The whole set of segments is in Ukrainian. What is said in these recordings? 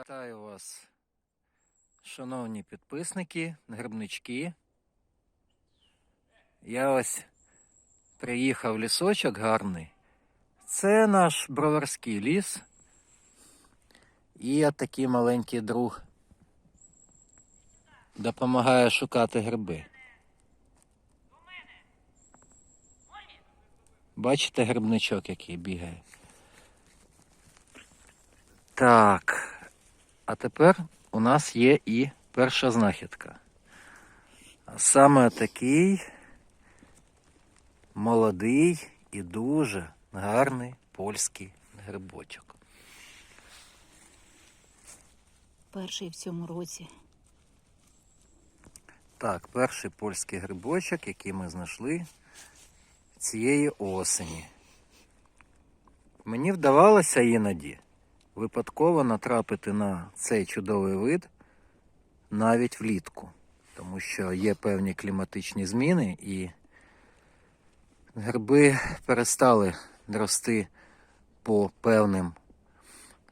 Вітаю вас, шановні підписники, грибнички. Я ось приїхав лісочок гарний. Це наш броварський ліс. І я такий маленький друг допомагає шукати гриби. Бачите грибничок, який бігає? Так. А тепер у нас є і перша знахідка. Саме такий молодий і дуже гарний польський грибочок. Перший в цьому році. Так, перший польський грибочок, який ми знайшли цієї осені. Мені вдавалося іноді випадково натрапити на цей чудовий вид навіть влітку, тому що є певні кліматичні зміни і гриби перестали рости по певним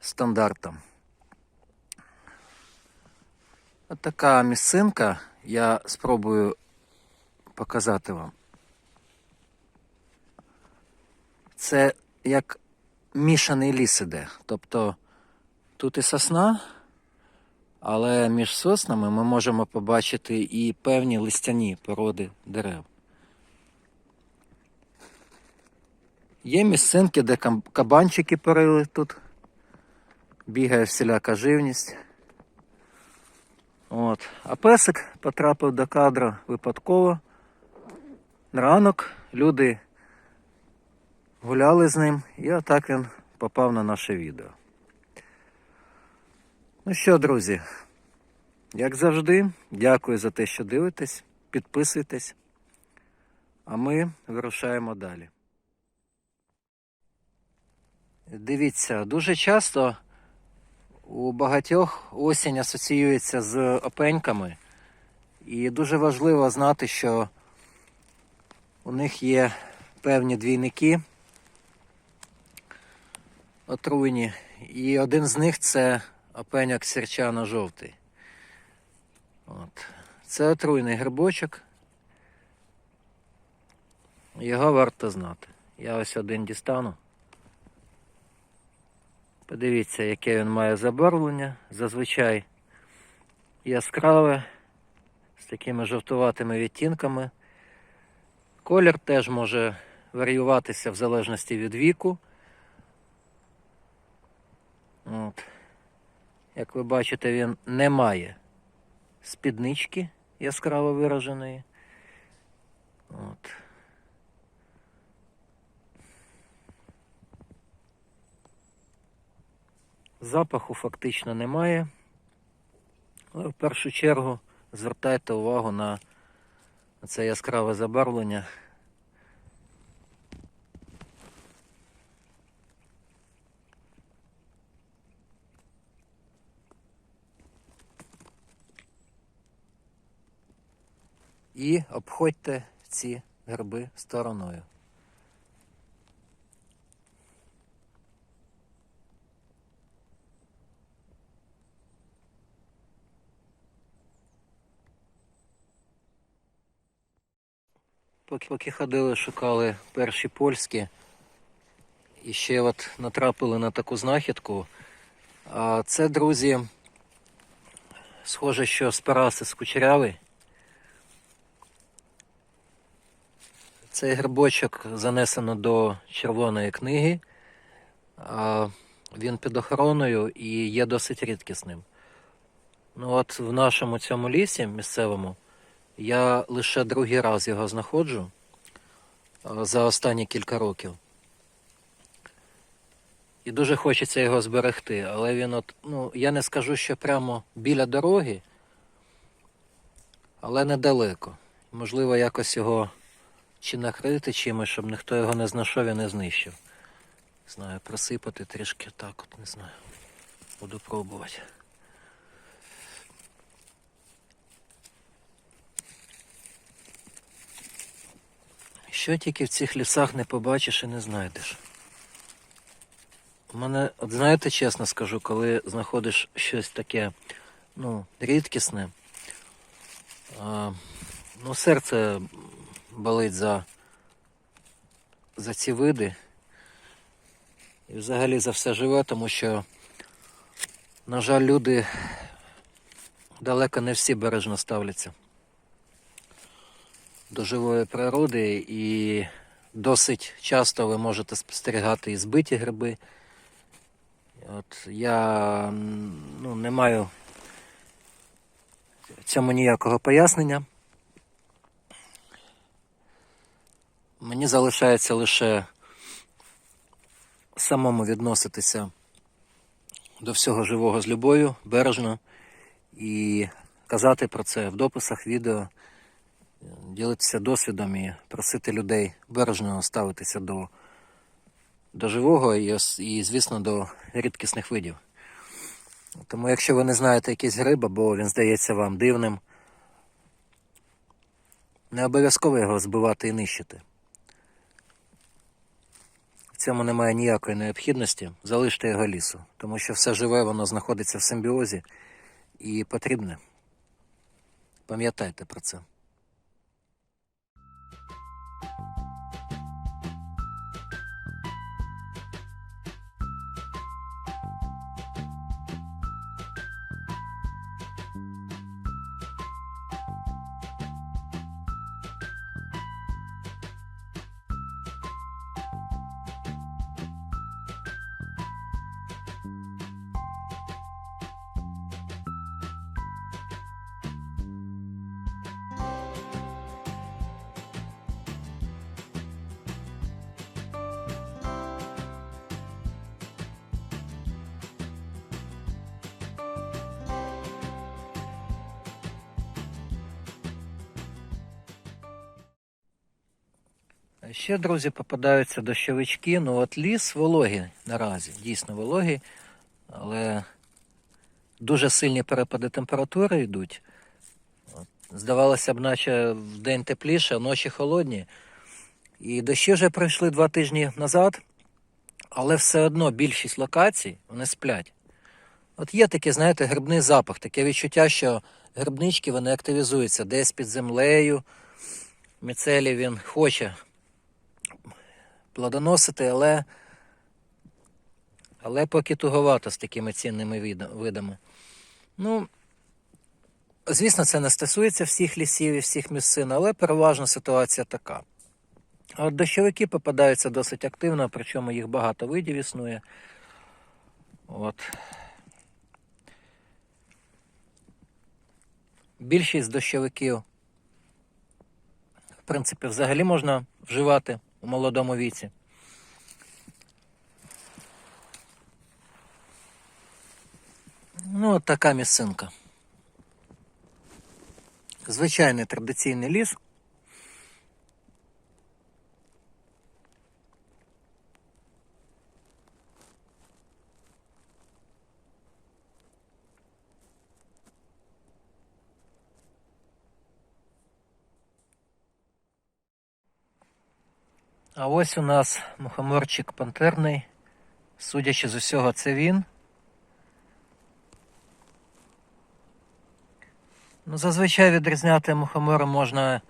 стандартам. От така місцинка я спробую показати вам. Це як мішаний ліс іде. Тобто тут і сосна, але між соснами ми можемо побачити і певні листяні породи дерев. Є місцинки, де кабанчики порили тут. Бігає всіляка живність. От. А песик потрапив до кадра випадково. Ранок люди гуляли з ним, і отак він попав на наше відео. Ну що, друзі, як завжди, дякую за те, що дивитесь, підписуйтесь, а ми вирушаємо далі. Дивіться, дуже часто у багатьох осінь асоціюється з опеньками, і дуже важливо знати, що у них є певні двійники отруйні, і один з них це опеняк сірчано жовтий. От. Це отруйний грибочок. Його варто знати. Я ось один дістану. Подивіться, яке він має забарвлення. Зазвичай яскраве, з такими жовтуватими відтінками. Колір теж може варіюватися в залежності від віку. От. Як ви бачите, він не має спіднички яскраво вираженої. От. Запаху фактично немає. Але в першу чергу звертайте увагу на це яскраве забарвлення. І обходьте ці гриби стороною. Поки, поки ходили, шукали перші польські. І ще от натрапили на таку знахідку. Це, друзі, схоже, що спарасис кучерявий. Цей грибочок занесено до червоної книги. Він під охороною і є досить рідкісним. Ну от в нашому цьому лісі місцевому я лише другий раз його знаходжу за останні кілька років. І дуже хочеться його зберегти, але він от, ну, я не скажу, що прямо біля дороги, але недалеко. Можливо, якось його чи накрити чимось, щоб ніхто його не знайшов і не знищив. Знаю, присипати трішки так, от не знаю. Буду пробувати. Що тільки в цих лісах не побачиш і не знайдеш. У мене, от знаєте, чесно скажу, коли знаходиш щось таке, ну, рідкісне, а, ну, серце болить за, за ці види. І взагалі за все живе, тому що, на жаль, люди далеко не всі бережно ставляться до живої природи і досить часто ви можете спостерігати і збиті гриби. От я ну, не маю цьому ніякого пояснення. Мені залишається лише самому відноситися до всього живого з любов'ю, бережно і казати про це в дописах, відео, ділитися досвідом і просити людей бережно ставитися до, до живого і, і, звісно, до рідкісних видів. Тому, якщо ви не знаєте якийсь гриб, або він здається вам дивним, не обов'язково його збивати і нищити. Цьому немає ніякої необхідності. Залиште його лісу, тому що все живе, воно знаходиться в симбіозі і потрібне. Пам'ятайте про це. Ще, друзі, попадаються дощовички. Ну, от ліс вологий наразі, дійсно вологий, але дуже сильні перепади температури йдуть. Здавалося б, наче в день тепліше, а ночі холодні. І дощі вже пройшли два тижні назад, але все одно більшість локацій вони сплять. От є такий, знаєте, грибний запах, таке відчуття, що грибнички вони активізуються десь під землею. Міцелій він хоче плодоносити, але, але поки туговато з такими цінними видами. Ну, звісно, це не стосується всіх лісів і всіх місцин, але переважна ситуація така. От дощовики попадаються досить активно, причому їх багато видів існує. От. Більшість дощовиків, в принципі, взагалі можна вживати у молодому віці. Ну, от така місцинка. Звичайний традиційний ліс. А ось у нас мухоморчик пантерний. Судячи з усього, це він. Ну, зазвичай відрізняти мухомори можна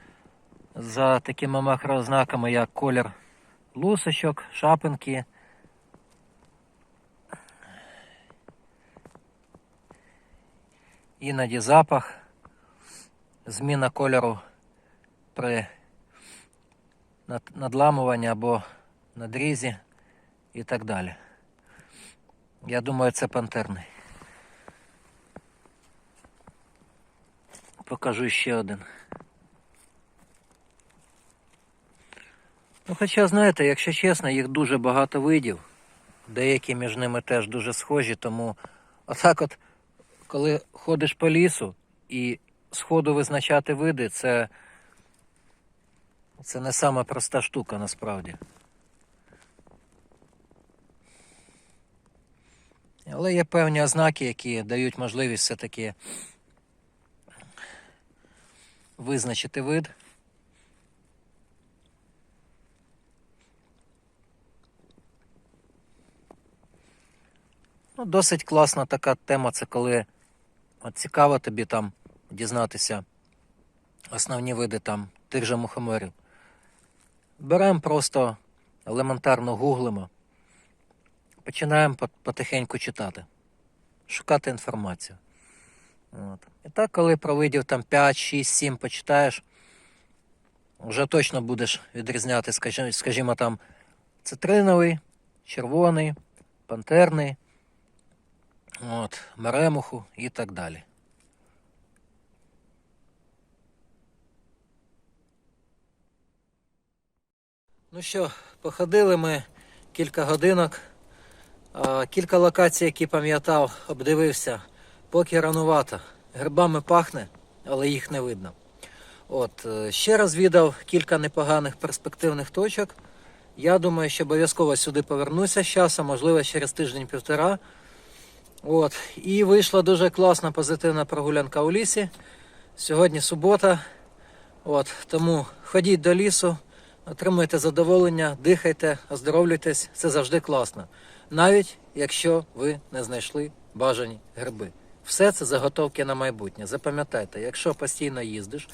за такими макроознаками, як колір лусочок, шапинки. Іноді запах, зміна кольору при над- надламуванні або надрізі і так далі. Я думаю, це пантерний. Покажу ще один. Ну, хоча, знаєте, якщо чесно, їх дуже багато видів. Деякі між ними теж дуже схожі, тому отак от, коли ходиш по лісу і сходу визначати види, це, це не сама проста штука насправді. Але є певні ознаки, які дають можливість все-таки визначити вид. Ну, досить класна така тема, це коли от цікаво тобі там дізнатися основні види там тих же мухоморів. Беремо просто елементарно гуглимо, починаємо потихеньку читати, шукати інформацію. От. І так, коли про видів там 5, 6, 7 почитаєш, вже точно будеш відрізняти, скажімо, скажімо там, цитриновий, червоний, пантерний, от, меремуху і так далі. Ну що, походили ми кілька годинок. Кілька локацій, які пам'ятав, обдивився. Поки ранувато. Грибами пахне, але їх не видно. От, е, ще раз віддав кілька непоганих перспективних точок. Я думаю, що обов'язково сюди повернуся з часом, можливо, через тиждень-півтора. От. І вийшла дуже класна позитивна прогулянка у лісі. Сьогодні субота. От, тому ходіть до лісу, отримуйте задоволення, дихайте, оздоровлюйтесь, це завжди класно. Навіть якщо ви не знайшли бажані гриби. Все це заготовки на майбутнє. Запам'ятайте, якщо постійно їздиш,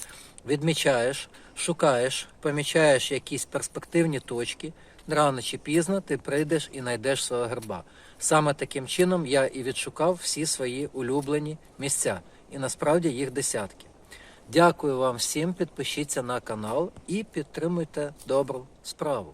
відмічаєш, шукаєш, помічаєш якісь перспективні точки, рано чи пізно ти прийдеш і знайдеш свого гриба. Саме таким чином я і відшукав всі свої улюблені місця. І насправді їх десятки. Дякую вам всім, підпишіться на канал і підтримуйте добру справу.